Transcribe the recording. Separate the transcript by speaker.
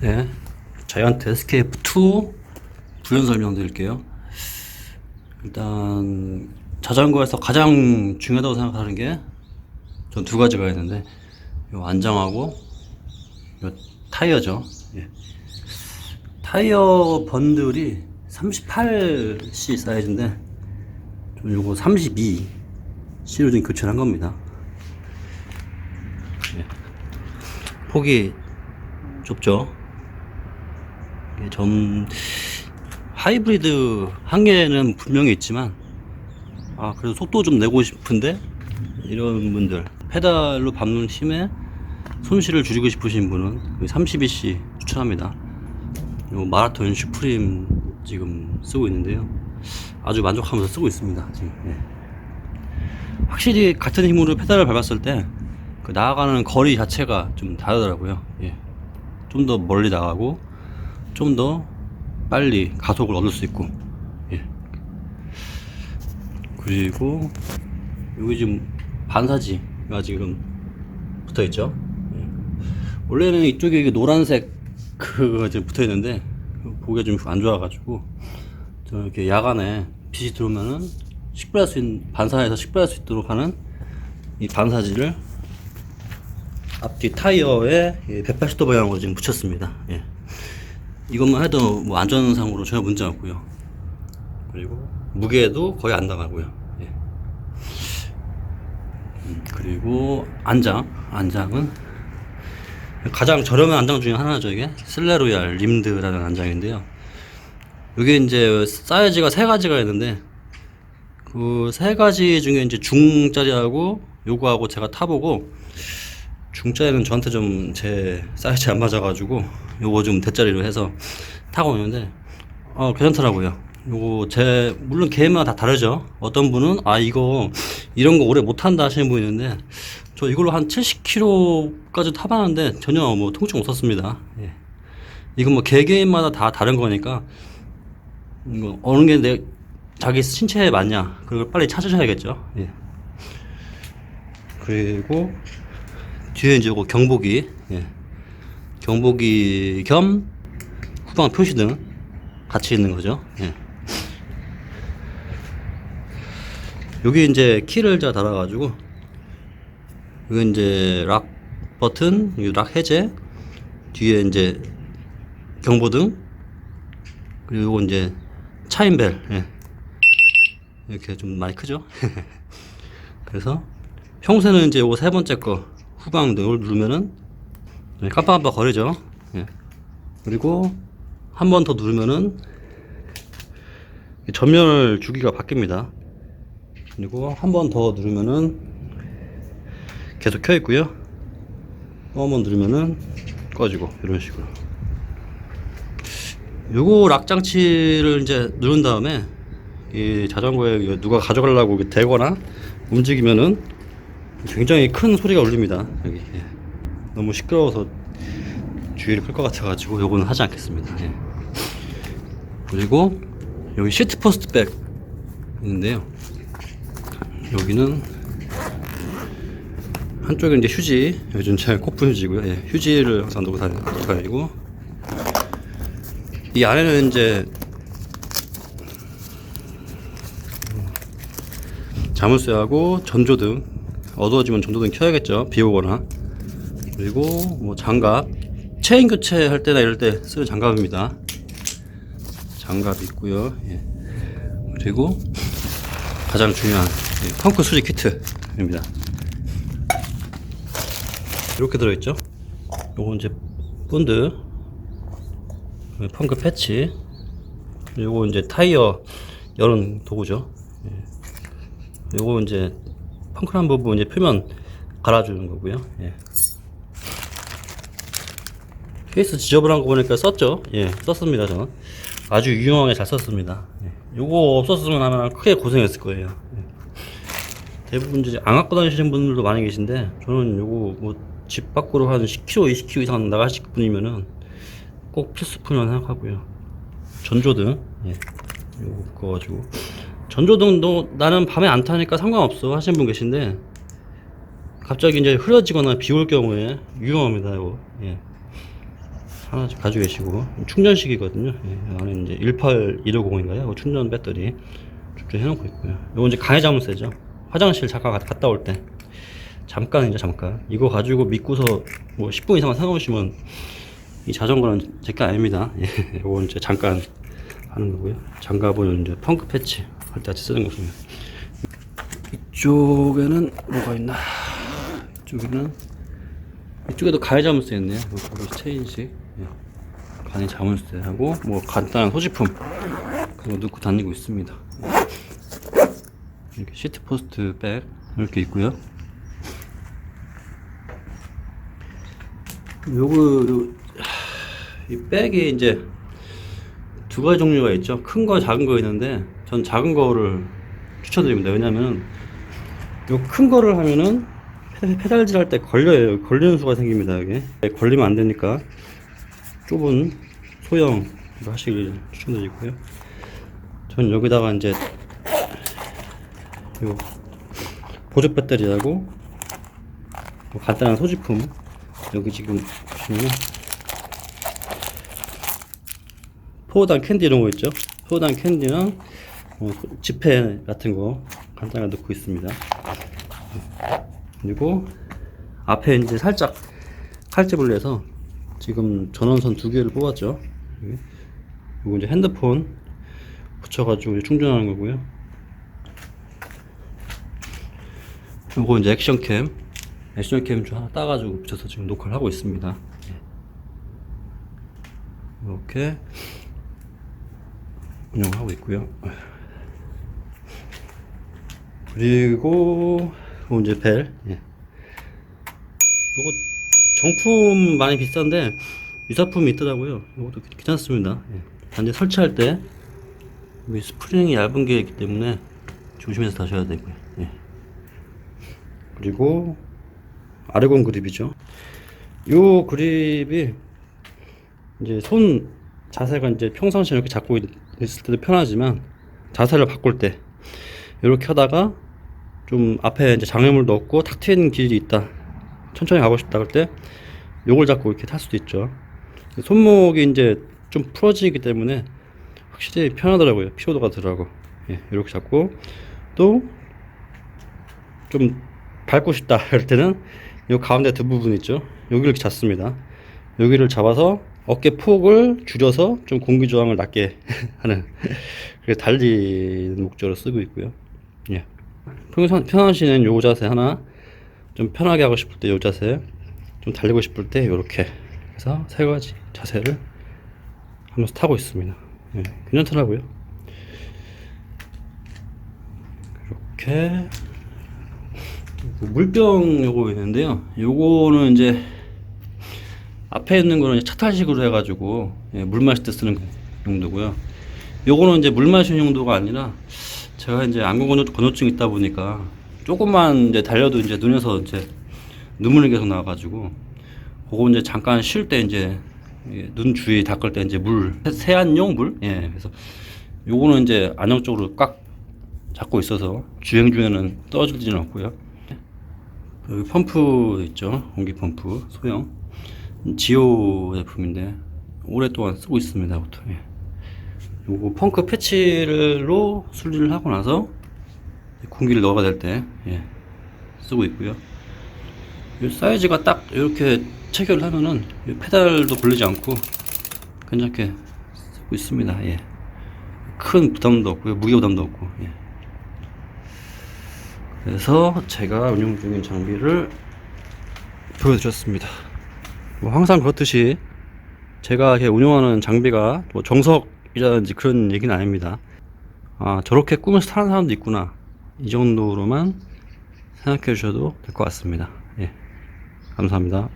Speaker 1: 네. 자이언트 SKF2 부연 설명드릴게요. 일단 자전거에서 가장 중요하다고 생각하는 게 전 두 가지가 있는데 요 안장하고 요 타이어죠. 예. 타이어 번들이 38C 사이즈인데 좀 요거 32C로 좀 교체를 한 겁니다. 예. 폭이 좁죠. 점 하이브리드 한계는 분명히 있지만 아 그래도 속도 좀 내고 싶은데 이런 분들 페달로 밟는 힘에 손실을 줄이고 싶으신 분은 32C 추천합니다. 요 마라톤 슈프림 지금 쓰고 있는데요. 아주 만족하면서 쓰고 있습니다. 지금. 예. 확실히 같은 힘으로 페달을 밟았을 때 그 나아가는 거리 자체가 좀 다르더라고요. 예. 좀 더 멀리 나가고 좀 더 빨리 가속을 얻을 수 있고 예. 그리고 여기 지금 반사지가 지금 붙어 있죠. 예. 원래는 이쪽에 노란색 그거 지금 붙어 있는데 보기가 좀 안 좋아가지고 저 이렇게 야간에 빛이 들어오면은 식별할 수 있는 반사해서 식별할 수 있도록 하는 이 반사지를 앞뒤 타이어에 180도 방향으로 지금 붙였습니다. 예. 이것만 해도 뭐 안전상으로 전혀 문제 없고요. 그리고 무게도 거의 안 나가고요. 예. 음, 그리고 안장, 안장은 가장 저렴한 안장 중에 하나죠. 이게 슬레로얄 림드라는 안장인데요. 이게 이제 사이즈가 세 가지가 있는데 그 세 가지 중에 이제 중짜리하고 요거하고 제가 타보고 중짜리는 저한테 좀 제 사이즈 안 맞아가지고 요거 좀 대짜리로 해서 타고 있는데 어 괜찮더라고요. 요거 제 물론 개마다 다 다르죠. 어떤 분은 아 이거 이런 거 오래 못 탄다 하시는 분이 있는데 저 이걸로 한 70km까지 타봤는데 전혀 뭐 통증 없었습니다. 예. 이건 뭐 개개인마다 다 다른 거니까 뭐 어느 게 내 자기 신체에 맞냐 그걸 빨리 찾으셔야겠죠. 예. 그리고 뒤에 이제 요거 경보기 예. 경보기 겸 후방 표시등 같이 있는 거죠. 예. 여기 이제 키를 자 달아가지고 여기 이제 락 버튼, 락 해제, 뒤에 이제 경보등, 그리고 요거 이제 차인벨, 예. 이렇게 좀 많이 크죠? 그래서 평소에는 이제 요거 세 번째 거 후방등을 누르면은 네, 깜빡깜빡 거리죠. 예. 그리고 한 번 더 누르면은 전멸 주기가 바뀝니다. 그리고 한 번 더 누르면은 계속 켜 있고요. 또 한 번 누르면은 꺼지고 이런 식으로. 요거 락 장치를 이제 누른 다음에 이 자전거에 누가 가져가려고 대거나 움직이면은 굉장히 큰 소리가 울립니다. 여기 예. 너무 시끄러워서 주의를 끌 것 같아가지고 요거는 하지 않겠습니다. 예. 그리고 여기 시트 포스트 백 있는데요. 여기는 한쪽에 이제 휴지, 요즘 제 코프 휴지고요. 예, 휴지를 항상 놓고 다니고 이 안에는 이제 자물쇠하고 전조등 어두워지면 전조등 켜야겠죠. 비 오거나 그리고 뭐 장갑 체인 교체할 때나 이럴 때 쓰는 장갑입니다. 장갑 있고요. 예. 그리고 가장 중요한 예, 펑크 수리 키트입니다. 이렇게 들어있죠. 요거 이제 본드, 예, 펑크 패치, 요거 이제 타이어 여는 도구죠. 예. 요거 이제 펑크난 부분 이제 표면 갈아주는 거고요. 예. 케이스 지저분한 거 보니까 썼죠? 예, 썼습니다, 저는. 아주 유용하게 잘 썼습니다. 예. 요거 없었으면 아마 크게 고생했을 거예요. 예. 대부분 이제 안 갖고 다니시는 분들도 많이 계신데, 저는 요거 뭐 집 밖으로 한 10km, 20km 이상 나가실 분이면은 꼭 필수품이라고 생각하고요. 전조등, 예. 요거 그거 가지고. 전조등도 나는 밤에 안 타니까 상관없어 하시는 분 계신데, 갑자기 이제 흐려지거나 비 올 경우에 유용합니다, 이거. 예. 하나 가지고 계시고 충전식이거든요. 예, 안에 이제 18150인가요? 충전 배터리 쭉 해놓고 있고요. 요거 이제 간에 자물쇠죠. 화장실 잠깐 가- 갔다 올 때 잠깐이죠 잠깐. 이거 가지고 믿고서 뭐 10분 이상만 사놓으시면 이 자전거는 제게 아닙니다. 예, 요거 이제 잠깐 하는 거고요. 장갑은 이제 펑크 패치 할 때 같이 쓰는 거고요. 이쪽에는 뭐가 있나? 이쪽에는 이쪽에도 가해 자물쇠 있네요. 여기 체인식. 예. 간이 자물쇠하고 뭐 간단한 소지품 그거 넣고 다니고 있습니다. 이렇게 시트 포스트 백 이렇게 있고요. 요거 이 백이 이제 두 가지 종류가 있죠. 큰 거, 작은 거 있는데 전 작은 거를 추천드립니다. 왜냐면 요큰 거를 하면은 페- 페달질 할 때 걸려요. 걸리는 수가 생깁니다. 이게 걸리면 안 되니까 좁은 소형 하시길 추천드리고요. 전 여기다가 이제 요 보조 배터리하고 뭐 간단한 소지품 여기 지금 보시면 포단 캔디 이런 거 있죠? 포단 캔디랑 지폐 같은 거 간단하게 넣고 있습니다. 그리고 앞에 이제 살짝 칼집을 내서 지금 전원선 두 개를 뽑았죠. 이거 이제 핸드폰 붙여가지고 충전하는 거고요. 요거 이제 액션캠, 액션캠 좀 하나 따가지고 붙여서 지금 녹화를 하고 있습니다. 이렇게 운영하고 있고요. 그리고 요 이제 벨. 예. 요거 정품 많이 비싼데 유사품이 있더라고요. 이것도 괜- 괜찮습니다. 예. 단지 설치할 때 스프링이 얇은 게 있기 때문에 조심해서 다셔야 되고요. 예. 그리고 아르곤 그립이죠. 요 그립이 이제 손 자세가 이제 평상시에 이렇게 잡고 있- 있을 때도 편하지만 자세를 바꿀 때 이렇게 하다가 좀 앞에 이제 장애물도 없고 탁 트이는 길이 있다. 천천히 가고 싶다 그럴 때 요걸 잡고 이렇게 탈 수도 있죠. 손목이 이제 좀 풀어지기 때문에 확실히 편하더라고요. 피로도가 덜하고. 예, 이렇게 잡고 또 좀 밟고 싶다 할 때는 요 가운데 두 부분 있죠. 여기를 잡습니다. 여기를 잡아서 어깨 폭을 줄여서 좀 공기 저항을 낮게 하는 그래서 달리는 목적으로 쓰고 있고요. 예. 평상, 평상시에는 요 자세 하나 좀 편하게 하고 싶을 때 요 자세 좀 달리고 싶을 때 요렇게 해서 세 가지 자세를 하면서 타고 있습니다. 예, 괜찮더라고요. 이렇게 물병 요거 있는데요. 요거는 이제 앞에 있는 거는 차탈식으로 해가지고 예, 물 마실 때 쓰는 용도고요. 요거는 이제 물 마시는 용도가 아니라 제가 이제 안구 건조, 건조증 있다 보니까 조금만 이제 달려도 이제 눈에서 이제 눈물이 계속 나와가지고 그거 이제 잠깐 쉴 때 이제 예, 눈 주위 닦을 때 이제 물 세- 세안용 물? 예 그래서 요거는 이제 안정적으로 꽉 잡고 있어서 주행 중에는 떨어지지는 않고요. 여기 펌프 있죠? 공기 펌프 소형. 지오 제품인데 오랫동안 쓰고 있습니다 보통. 예. 요거 펑크 패치로 순리를 하고 나서 공기를 넣어야 될때 예, 쓰고 있고요. 이 사이즈가 딱 이렇게 체결을 하면은 이 페달도 걸리지 않고 괜찮게 쓰고 있습니다. 예. 큰 부담도 없고요. 무게 부담도 없고. 예. 그래서 제가 운영 중인 장비를 보여드렸습니다. 뭐 항상 그렇듯이 제가 운영하는 장비가 뭐 정석 이라든지 그런 얘기는 아닙니다. 아, 저렇게 꿈을 타는 사람도 있구나. 이 정도로만 생각해 주셔도 될 것 같습니다. 예. 감사합니다.